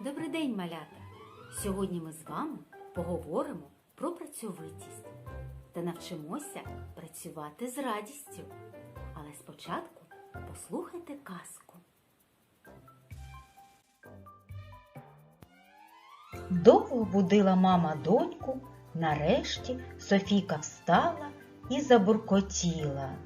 Добрий день, малята! Сьогодні ми з вами поговоримо про працьовитість та навчимося працювати з радістю. Але спочатку послухайте казку. Довго будила мама доньку, нарешті Софійка встала і забуркотіла.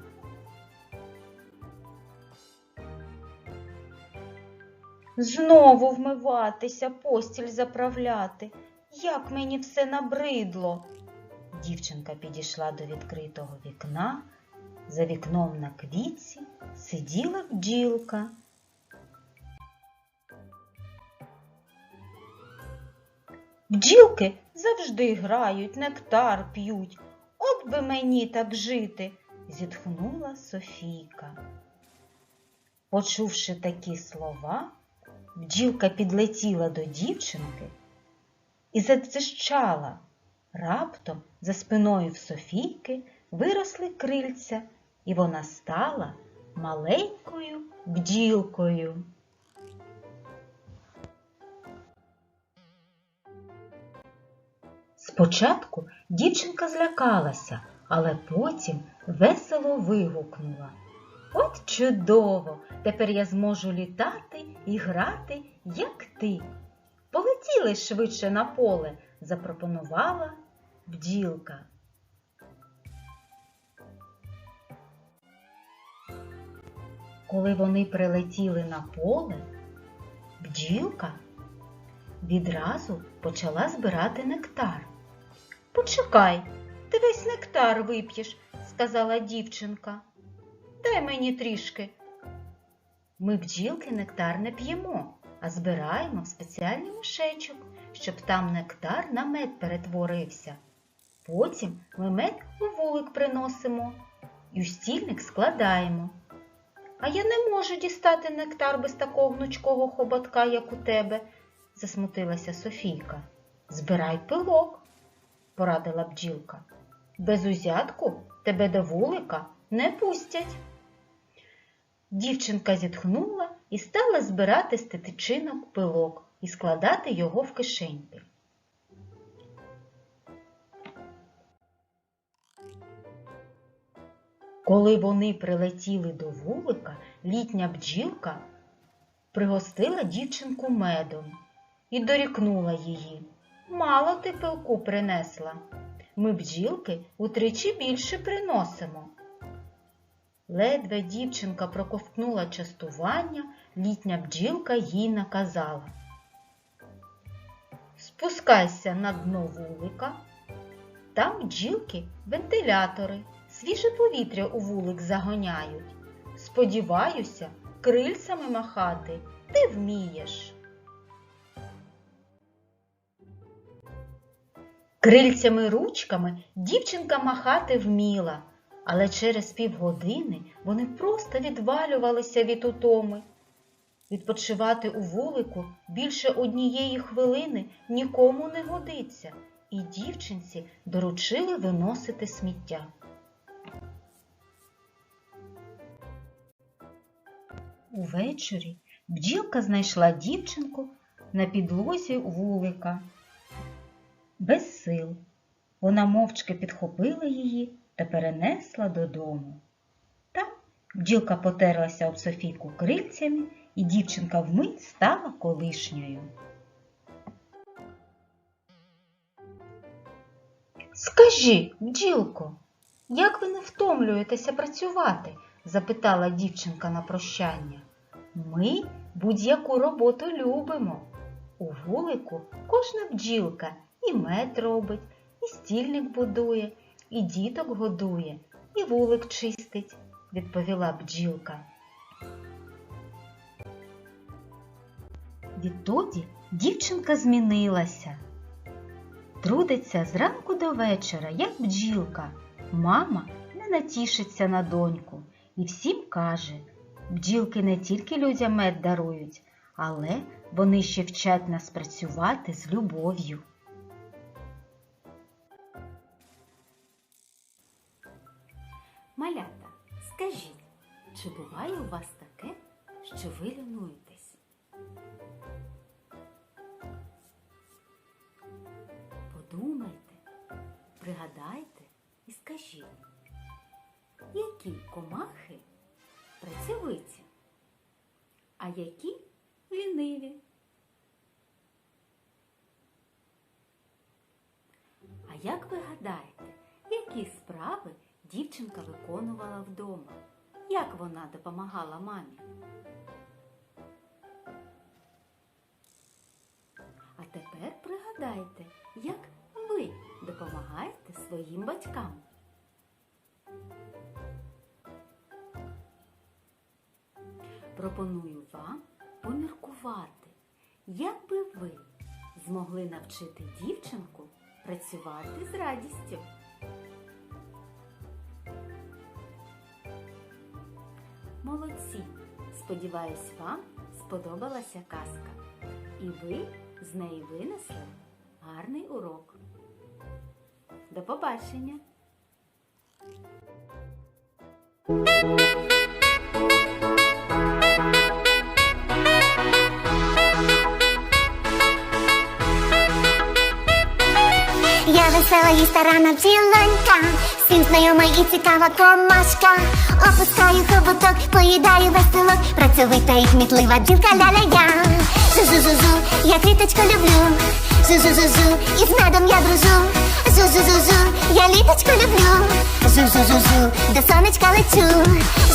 Знову вмиватися, постіль заправляти. Як мені все набридло. Дівчинка підійшла до відкритого вікна. За вікном на квітці сиділа бджілка. Бджілки завжди грають, нектар п'ють. От би мені так жити, зітхнула Софійка. Почувши такі слова, бджілка підлетіла до дівчинки і задзищала. Раптом за спиною в Софійки виросли крильця, і вона стала маленькою бджілкою. Спочатку дівчинка злякалася, але потім весело вигукнула. От чудово! Тепер я зможу літати і грати, як ти. Полетіли швидше на поле, запропонувала бджілка. Коли вони прилетіли на поле, бджілка відразу почала збирати нектар. Почекай, ти весь нектар вип'єш, сказала дівчинка. Дай мені трішки. Ми бджілки нектар не п'ємо, а збираємо в спеціальний мішечок, щоб там нектар на мед перетворився. Потім ми мед у вулик приносимо і у стільник складаємо. А я не можу дістати нектар без такого гнучкого хоботка, як у тебе, засмутилася Софійка. Збирай пилок, порадила бджілка. Без узятку тебе до вулика не пустять. Дівчинка зітхнула і стала збирати з пилок і складати його в кишеньки. Коли вони прилетіли до вулика, літня бджілка пригостила дівчинку медом і дорікнула її. Мало ти пилку принесла. Ми бджілки утричі більше приносимо. Ледве дівчинка проковтнула частування, літня бджілка їй наказала. Спускайся на дно вулика. Там бджілки вентилятори, свіже повітря у вулик загоняють. Сподіваюся, крильцями махати ти вмієш. Крильцями ручками дівчинка махати вміла, але через півгодини вони просто відвалювалися від утоми. Відпочивати у вулику більше однієї хвилини нікому не годиться, і дівчинці доручили виносити сміття. Увечері бджілка знайшла дівчинку на підлозі вулика. Без сил. Вона мовчки підхопила її та перенесла додому. Там бджілка потерлася об Софійку крильцями, і дівчинка вмить стала колишньою. Скажи, бджілко, як ви не втомлюєтеся працювати? запитала дівчинка на прощання. Ми будь-яку роботу любимо. У вулику кожна бджілка і мед робить, і стільник будує, і діток годує, і вулик чистить, відповіла бджілка. Відтоді дівчинка змінилася. Трудиться зранку до вечора, як бджілка. Мама не натішиться на доньку і всім каже, бджілки не тільки людям мед дарують, але вони ще вчать нас працювати з любов'ю. Чи буває у вас таке, що ви лінуєтесь? Подумайте, пригадайте і скажіть, які комахи працьовиті, а які ліниві? А як ви гадаєте, які справи дівчинка виконувала вдома? Як вона допомагала мамі? А тепер пригадайте, як ви допомагаєте своїм батькам. Пропоную вам поміркувати, як би ви змогли навчити дівчинку працювати з радістю. Молодці! Сподіваюсь, вам сподобалася казка, і ви з неї винесли гарний урок. До побачення! Я весела і старана бджілонька, всім знайома і цікава комашка. Опускаю хоботок, поїдаю веселок, працьовита і кмітлива бджілка ляля я. Жу-жу-жу-жу, я квіточку люблю. Жу-жу-жу-жу, і з медом я дружу. Жу-жу-жу-жу, я літочку люблю. Жу-жу-жу-жу, до сонечка лечу.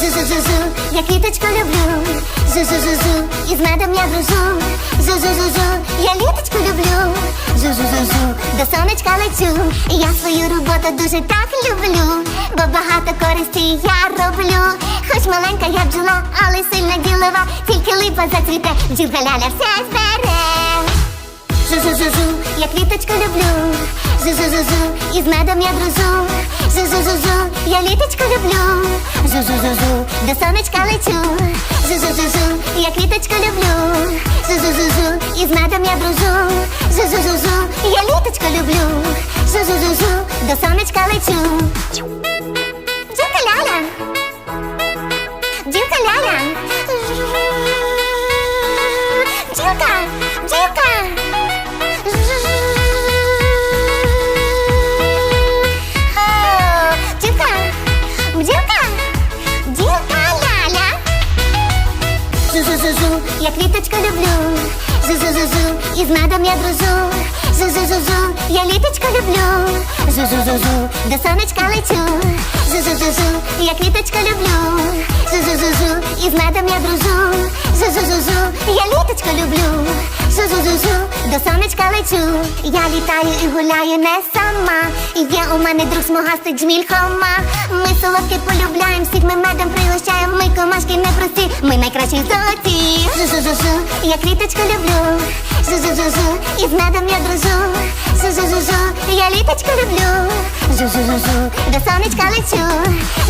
Жу-жу-жу-жу, я квіточку люблю. Жу-жу-жу-жу, і з медом я дружу. Жу-жу-жу-жу, я літочку люблю. Жу-жу-жу-жу, до сонечка лечу. Я свою роботу дуже так люблю, бо багато користі я роблю. Хоч маленька я бджола, але сильна ділова, тільки липа зацвіте, бджілка ляля все збере. Я квіточку люблю. Зу-зу-зу-зу, і з медом я дружу. Зу-зу-зу-зу, я літочку люблю. Зу-зу-зу-зу, до сонечка лечу. Зу-зу-зу-зу, я квіточку люблю. Зу-зу-зу-зу, і з медом я дружу. Зу-зу-зу-зу, я літочку я люблю. Жу-жу-жу-жу, і з медом я дружу. Жу-жу-жу-жу, я літочку люблю. Жу-жу-жу-жу, до сонечка лечу. Жу-жу-жу-жу, я квіточку люблю. Жу-жу-жу-жу, і з медом я дружу. Жу-жу-жу-жу, я літочку люблю. Жу-жу-жу-жу, до сонечка лечу. Я літаю і гуляю не сама. Є у мене друг смугастий джміль хома. Ми солодке полюбляємо, всіх ми медом ми найкращі в золоті. Жу-жу-жу-жу, я квіточку люблю. Жу-жу-жу-жу, і медом я дружу. Жу-жу-жу-жу, я літочку люблю. Жу-жу-жу-жу, до сонечка лечу.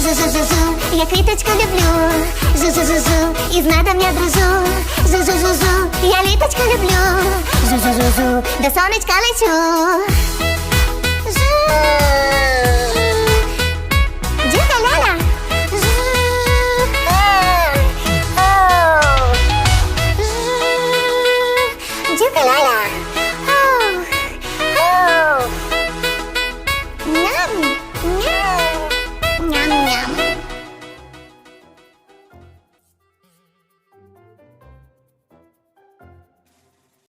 Жу-жу-жу-жу, я квіточку люблю. Жу-жу-жу-жу, і з медом я дружу. Жу-жу-жу-жу, я літочку люблю. Жу-жу-жу-жу, до сонечка лечу. Жу.